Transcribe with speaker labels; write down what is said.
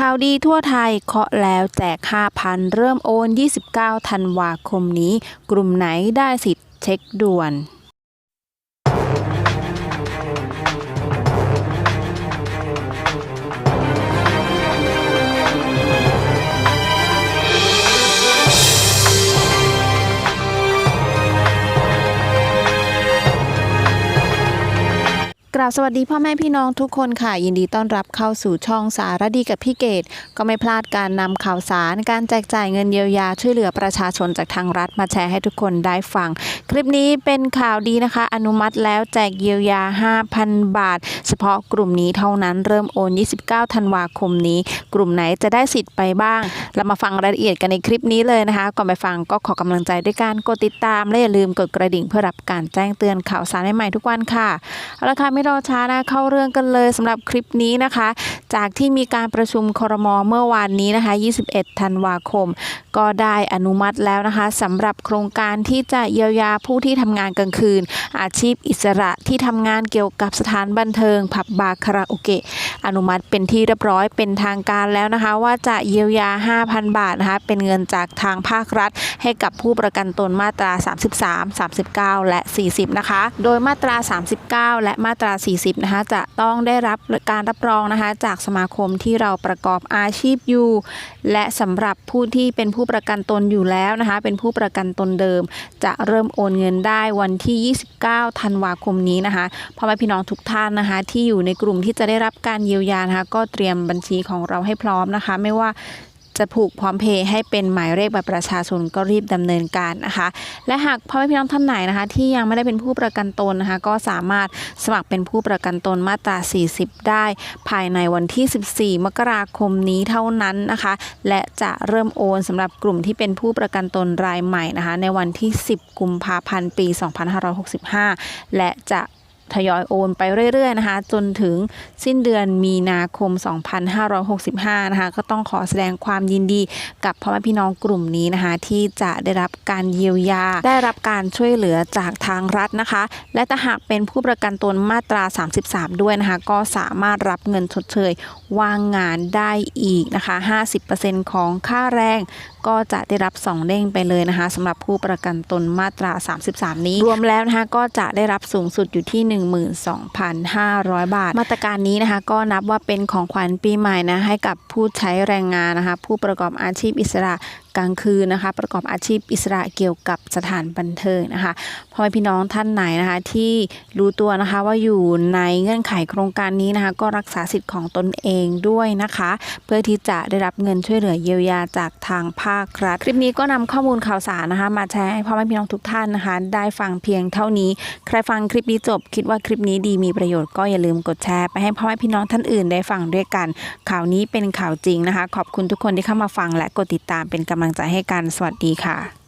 Speaker 1: ข่าวดีทั่วไทยเคาะแล้วแจก 5,000 เริ่มโอน 29 ธันวาคมนี้ กลุ่มไหนได้สิทธิ์เช็คด่วน ราบสวัสดีพ่อแม่พี่น้องทุกคนค่ะ ยินดีต้อนรับเข้าสู่ช่องสารดีกับพี่เกดก็ไม่พลาดการนำข่าวสาร การแจกจ่ายเงินเยียวยาช่วยเหลือประชาชนจากทางรัฐมาแชร์ให้ทุกคนได้ฟัง คลิปนี้เป็นข่าวดีนะคะ อนุมัติแล้วแจกเยียวยา 5,000 บาท เฉพาะกลุ่มนี้เท่านั้นเริ่มโอน 29 ธันวาคมนี้ กลุ่มไหนจะได้สิทธิ์ไปบ้าง เรามาฟังรายละเอียดกันในคลิปนี้เลยนะคะ ก่อนไปฟังก็ขอกำลังใจด้วยการกดติดตามและอย่าลืมกดกระดิ่งเพื่อรับการแจ้งเตือนข่าวสารใหม่ๆทุกวันค่ะเอาละค่ะไม่รออช้านะเข้าเรื่องกันเลยสำหรับคลิปนี้นะคะ จากที่มีการประชุมครมเมื่อวานนี้นะคะ 21 ธันวาคม ก็ได้อนุมัติแล้วนะคะสำหรับโครงการที่จะเยียวยาผู้ที่ทำงานกลางคืน อาชีพอิสระที่ทำงานเกี่ยวกับสถานบันเทิง ผับบาร์คาราโอเกะอนุมัติเป็นที่เรียบร้อยเป็นทางการแล้วนะคะ ว่าจะเยียวยา 5,000 บาทนะคะเป็นเงินจากทางภาครัฐ ให้กับผู้ประกันตนมาตรา 33 39 และ 40 นะคะ โดยมาตรา 39 และมาตรา40นะคะจะต้องได้รับการรับรองนะคะจากสมาคมที่เราประกอบอาชีพอยู่ และสำหรับผู้ที่เป็นผู้ประกันตนอยู่แล้วนะคะเป็นผู้ประกันตนเดิม จะเริ่มโอนเงินได้วันที่ 29 ธันวาคมนี้นะคะพ่อแม่พี่น้องทุกท่านนะคะที่อยู่ในกลุ่มที่จะได้รับการเยียวยานะคะก็เตรียมบัญชีของเราให้พร้อมนะคะ ไม่ว่า จะผูกพร้อมเพย์ให้เป็นหมายเลขบัตรประชาชนก็รีบดำเนินการนะคะ และหากพ่อแม่พี่น้องท่านไหนนะคะ ที่ยังไม่ได้เป็นผู้ประกันตนนะคะ ก็สามารถสมัครเป็นผู้ประกันตนมาตรา 40 ได้ ภายในวันที่ 14 มกราคมนี้เท่านั้นนะคะ และจะเริ่มโอนสำหรับกลุ่มที่เป็นผู้ประกันตนรายใหม่นะคะ ในวันที่ 10 กุมภาพันธ์ ปี 2565 และจะ ทยอยโอนไปเรื่อยๆนะคะ จนถึงสิ้นเดือนมีนาคม 2565 นะคะ ก็ต้องขอแสดงความยินดีกับพ่อแม่พี่น้องกลุ่มนี้นะคะ ที่จะได้รับการเยียวยา ได้รับการช่วยเหลือจากทางรัฐนะคะ และถ้าหากเป็นผู้ประกันตนมาตรา 33 ด้วยนะคะ ก็สามารถรับเงินชดเชยว่างงานได้อีกนะคะ 50%ของค่าแรงก็จะได้รับ 2 เด้งไปเลยนะคะสำหรับผู้ประกันตนมาตรา 33 นี้ รวมแล้วนะคะก็จะได้รับสูงสุดอยู่ที่12,500 บาท มาตรการนี้นะคะ ก็นับว่าเป็นของขวัญปีใหม่นะให้กับผู้ใช้แรงงานนะคะ ผู้ประกอบอาชีพอิสระ กลางคืนนะคะ ประกอบอาชีพอิสระเกี่ยวกับสถานบันเทิงนะคะพ่อแม่พี่น้องท่านไหนนะคะที่รู้ตัวนะคะว่าอยู่ในเงื่อนไขโครงการนี้นะคะ ก็รักษาสิทธิ์ของตนเองด้วยนะคะ เพื่อที่จะได้รับเงินช่วยเหลือเยียวยาจากทางภาครัฐคลิปนี้ก็นำข้อมูลข่าวสารนะคะ มาแชร์ให้พ่อแม่พี่น้องทุกท่านนะคะ ได้ฟังเพียงเท่านี้ ใครฟังคลิปนี้จบ คิดว่าคลิปนี้ดีมีประโยชน์ก็อย่าลืมกดแชร์ไปให้พ่อแม่พี่น้องท่านอื่นได้ฟังด้วยกัน ข่าวนี้เป็นข่าวจริงนะคะ ขอบคุณทุกคนที่เข้ามาฟังและกดติดตามเป็นกำลังำลังใจให้กัน สวัสดีค่ะ